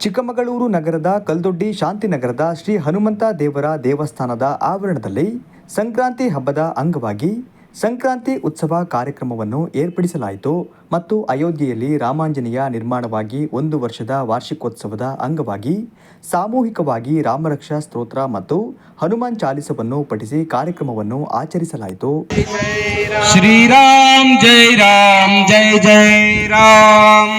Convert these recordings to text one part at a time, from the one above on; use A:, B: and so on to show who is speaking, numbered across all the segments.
A: ಚಿಕ್ಕಮಗಳೂರು ನಗರದ ಕಲ್ದೊಡ್ಡಿ ಶಾಂತಿನಗರದ ಶ್ರೀ ಹನುಮಂತ ದೇವರ ದೇವಸ್ಥಾನದ ಆವರಣದಲ್ಲಿ ಸಂಕ್ರಾಂತಿ ಹಬ್ಬದ ಅಂಗವಾಗಿ ಸಂಕ್ರಾಂತಿ ಉತ್ಸವ ಕಾರ್ಯಕ್ರಮವನ್ನು ಏರ್ಪಡಿಸಲಾಯಿತು ಮತ್ತು ಅಯೋಧ್ಯೆಯಲ್ಲಿ ರಾಮಾಂಜನೇಯ ನಿರ್ಮಾಣವಾಗಿ ಒಂದು ವರ್ಷದ ವಾರ್ಷಿಕೋತ್ಸವದ ಅಂಗವಾಗಿ ಸಾಮೂಹಿಕವಾಗಿ ರಾಮರಕ್ಷಾ ಸ್ತೋತ್ರ ಮತ್ತು ಹನುಮಾನ್ ಚಾಲಿಸವನ್ನು ಪಠಿಸಿ ಕಾರ್ಯಕ್ರಮವನ್ನು ಆಚರಿಸಲಾಯಿತು.
B: ಶ್ರೀರಾಮ್ ಜೈ ರಾಮ್, ಜೈ ಜೈ ರಾಮ್.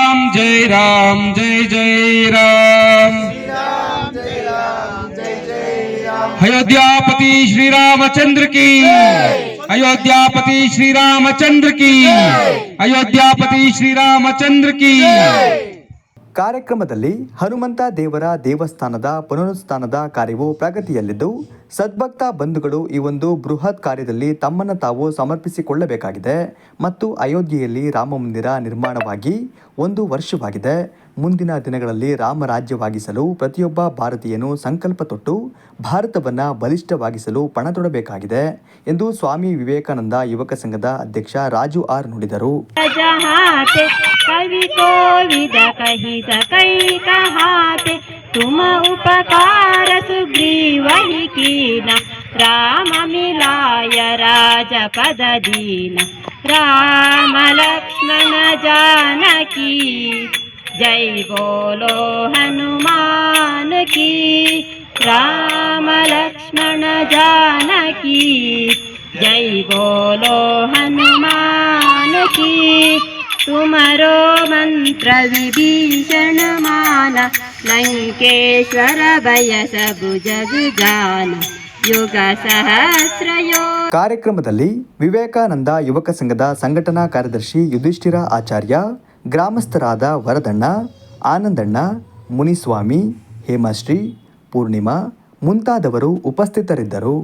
B: जय राम, जय जय राम। अयोध्यापति श्री रामचंद्र की। अयोध्यापति श्री रामचंद्र की। अयोध्यापति श्री रामचंद्र की।
A: ಕಾರ್ಯಕ್ರಮದಲ್ಲಿ ಹನುಮಂತ ದೇವರ ದೇವಸ್ಥಾನದ ಪುನರುತ್ಥಾನದ ಕಾರ್ಯವು ಪ್ರಗತಿಯಲ್ಲಿದ್ದು, ಸದ್ಭಕ್ತ ಬಂಧುಗಳು ಈ ಒಂದು ಬೃಹತ್ ಕಾರ್ಯದಲ್ಲಿ ತಮ್ಮನ್ನು ತಾವು ಸಮರ್ಪಿಸಿಕೊಳ್ಳಬೇಕಾಗಿದೆ ಮತ್ತು ಅಯೋಧ್ಯೆಯಲ್ಲಿ ರಾಮ ಮಂದಿರ ನಿರ್ಮಾಣವಾಗಿ ಒಂದು ವರ್ಷವಾಗಿದೆ. ಮುಂದಿನ ದಿನಗಳಲ್ಲಿ ರಾಮರಾಜ್ಯವಾಗಿಸಲು ಪ್ರತಿಯೊಬ್ಬ ಭಾರತೀಯನು ಸಂಕಲ್ಪ ತೊಟ್ಟು ಭಾರತವನ್ನು ಬಲಿಷ್ಠವಾಗಿಸಲು ಪಣತೊಡಬೇಕಾಗಿದೆ ಎಂದು ಸ್ವಾಮಿ ವಿವೇಕಾನಂದ ಯುವಕ ಸಂಘದ ಅಧ್ಯಕ್ಷ ರಾಜು ಆರ್ ನುಡಿದರು.
C: कवि कोविद कही सकई कहाते तुम उपकार सुग्रीव ही कीना। राम मिलाय राज पद दीना। राम लक्ष्मण जानकी। जय बोलो हनुमान की। राम लक्ष्मण जानकी। जय बोलो हनुमान की ಸುಮರೋ ಮಂತ್ರ ವಿಭೀಷಣ ಮಾನ ಲಂಕೇಶ್ವರ ಬಯಸ ಭುಜ ಯುಗ ಸಹಸ್ರಯೋ
A: ಕಾರ್ಯಕ್ರಮದಲ್ಲಿ ವಿವೇಕಾನಂದ ಯುವಕ ಸಂಘದ ಸಂಘಟನಾ ಕಾರ್ಯದರ್ಶಿ ಯುಧಿಷ್ಠಿರ ಆಚಾರ್ಯ, ಗ್ರಾಮಸ್ಥರಾದ ವರದಣ್ಣ, ಆನಂದಣ್ಣ, ಮುನಿಸ್ವಾಮಿ, ಹೇಮಶ್ರೀ, ಪೂರ್ಣಿಮಾ ಮುಂತಾದವರು ಉಪಸ್ಥಿತರಿದ್ದರು.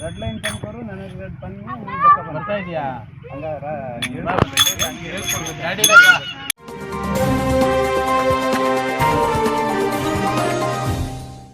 B: ರೆಡ್ ಲೈನ್ ತಂದ್ಕೊರು ನನಗೆ ರೆಡ್ ಬರ್ತಾ ಇದೆಯಾ? ಹಂಗಾರ